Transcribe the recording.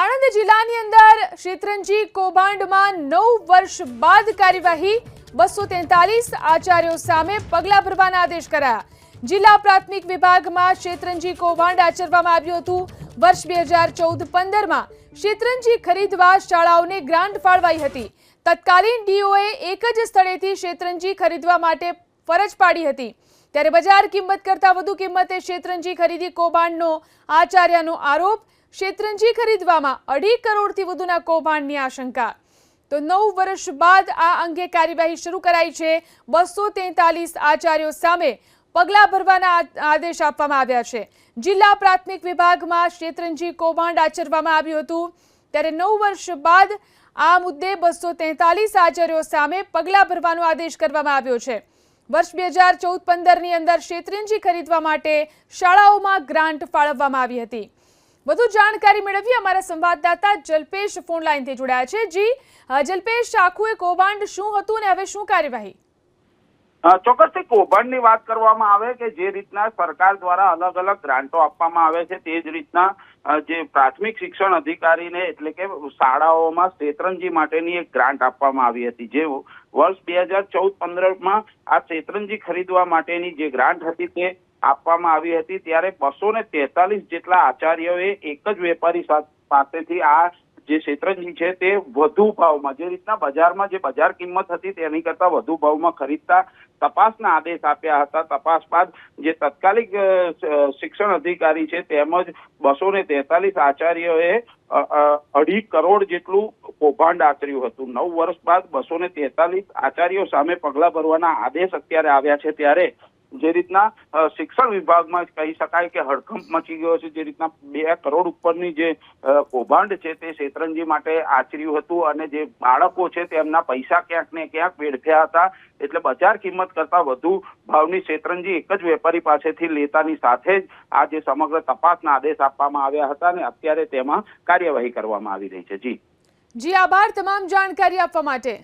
આણંદ જિલ્લાની અંદર શેતરંજી કૌભાંડમાં નવ વર્ષ બાદ કાર્યવાહી બસો તેતાલીસ આચાર્યો સામે પગલાં ભરવાના આદેશ કરાયા. જિલ્લા પ્રાથમિક વિભાગમાં શેતરંજી કૌભાંડ આચરવામાં આવ્યું હતું. વર્ષ બે હજાર ચૌદ પંદરમાં શેતરંજી ખરીદવા શાળાઓને ગ્રાન્ટ ફાળવાઈ હતી. તત્કાલીન ડીઓએ એક જ સ્થળેથી શેતરંજી ખરીદવા માટે ફરજ પાડી હતી. ત્યારે બજાર કિંમત કરતાં વધુ કિંમતે શેતરંજી ખરીદી કૌભાંડનો આચાર્યનો આરોપ શેતરંજી ખરીદવામાં અઢી કરોડથી વધુના કૌભાંડની આશંકા. તો નવ વર્ષ બાદ આ અંગે કાર્યવાહી શરૂ કરાઈ છે. બસો તેતાલીસ આચાર્યો સામે પગલાં ભરવાના આદેશ આપવામાં આવ્યા છે. જિલ્લા પ્રાથમિક વિભાગમાં શેતરંજી કૌભાંડ આચરવામાં આવ્યું હતું. ત્યારે નવ વર્ષ બાદ આ મુદ્દે બસો તેતાલીસ આચાર્યો સામે પગલાં ભરવાનો આદેશ કરવામાં આવ્યો છે. વર્ષ બે હજાર ચૌદ પંદરની અંદર શેતરંજી ખરીદવા માટે શાળાઓમાં ગ્રાન્ટ ફાળવવામાં આવી હતી. વધુ જાણકારી મેળવી અમારા સંવાદદાતા જલ્પેશ ફોન લાઈનથી જોડાયા છે. જી જલ્પેશ, આખું એ કૌભાંડ શું હતું અને હવે શું કાર્યવાહી? ચોક્કસથી કૌભાંડની વાત કરવામાં આવે કે જે રીતના સરકાર દ્વારા અલગ અલગ ગ્રાન્ટો આપવામાં આવે છે તે જ રીતના જે પ્રાથમિક શિક્ષણ અધિકારીને એટલે કે શાળાઓમાં શેતરંજી માટેની એક ગ્રાન્ટ આપવામાં આવી હતી. જે વર્ષ બે હજાર ચૌદ પંદરમાં આ શેતરંજી ખરીદવા માટેની જે ગ્રાન્ટ હતી તે આપવામાં આવી હતી. ત્યારે બસો ને તેતાલીસ જેટલા આચાર્યોએ એક જ વેપારી પાસેથી આ જે શેતરંજી છે તે વધુ ભાવમાં, જે રીતના બજારમાં જે બજાર કિંમત હતી તેની કરતા વધુ ભાવમાં ખરીદતા તપાસના આદેશ આપ્યા હતા. તપાસ બાદ જે તત્કાલિક શિક્ષણ અધિકારી છે તેમજ બસો ને તેતાલીસ આચાર્યોએ અઢી કરોડ જેટલું કૌભાંડ આચર્યું હતું. નવ વર્ષ બાદ બસો ને તેતાલીસ આચાર્યો સામે પગલા ભરવાના આદેશ અત્યારે આવ્યા છે. ત્યારે જે રીતના શિક્ષણ વિભાગમાં કહી શકાય કે હડકંપ મચી ગયો છે, જે રીતના બે કરોડ ઉપરની જે કૌભાંડ છે તે શેતરંજી માટે આચર્યું હતું અને જે બાળકો છે તેમના પૈસા ક્યાંક ને ક્યાંક વેડફ્યા હતા. એટલે બજાર કિંમત કરતા વધુ ભાવની શેતરંજી એક જ વેપારી પાસેથી લેતાની સાથે જ આ જે સમગ્ર તપાસના આદેશ આપવામાં આવ્યા હતા અને અત્યારે તેમાં કાર્યવાહી કરવામાં આવી રહી છે. જી. જી, આભાર. તમામ જાણકારી આપવા માટે.